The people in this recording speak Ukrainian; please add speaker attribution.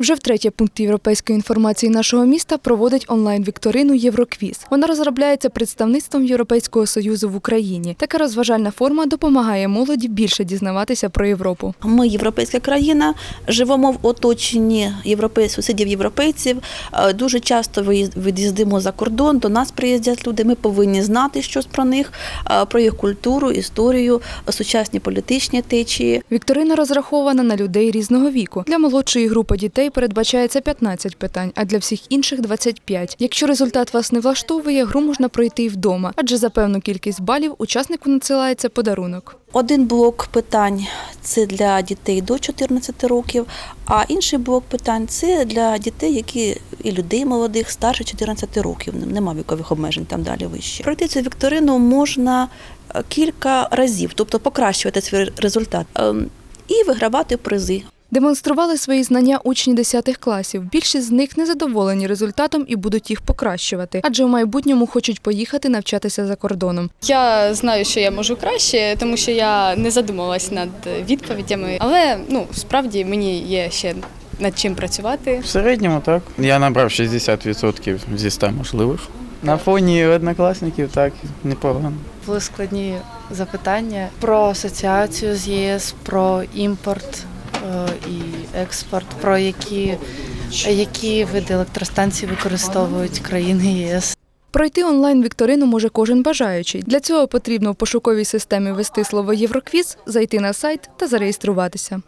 Speaker 1: Вже втретє пункт європейської інформації нашого міста проводить онлайн-вікторину Євроквіз. Вона розробляється представництвом Європейського союзу в Україні. Така розважальна форма допомагає молоді більше дізнаватися про Європу.
Speaker 2: Ми європейська країна, живемо в оточенні європейців, сусідів європейців. Е, Дуже часто від'їздимо за кордон, до нас приїздять люди. Ми повинні знати щось про них, е, про їх культуру, історію, сучасні політичні течії.
Speaker 1: Вікторина розрахована на людей різного віку. Для молодшої групи дітей передбачається 15 питань, а для всіх інших 25. Якщо результат вас не влаштовує, гру можна пройти і вдома, адже за певну кількість балів учаснику надсилається подарунок.
Speaker 2: Один блок питань це для дітей до 14 років, а інший блок питань це для дітей, які і людей молодих старше 14 років. Нема вікових обмежень там далі вище. Пройти цю вікторину можна е, кілька разів, тобто покращувати свій результат ем, і вигравати призи.
Speaker 1: Демонстрували свої знання учні 10 класів. Більшість з них незадоволені результатом і будуть їх покращувати, адже в майбутньому хочуть поїхати навчатися за кордоном.
Speaker 3: Я знаю, що я можу краще, тому що я не задумалась над відповідями. Але ну справді мені є ще над чим працювати.
Speaker 4: В середньому так. Я набрав 60% зі 100 можливих. На фоні однокласників так непогано.
Speaker 5: були складні запитання про асоціацію з ЄС, про імпорт і експорт, про які, які види електростанцій використовують країни ЄС.
Speaker 1: Пройти онлайн-вікторину може кожен бажаючий. Для цього потрібно в пошуковій системі ввести слово Євроквіз, зайти на сайт та зареєструватися.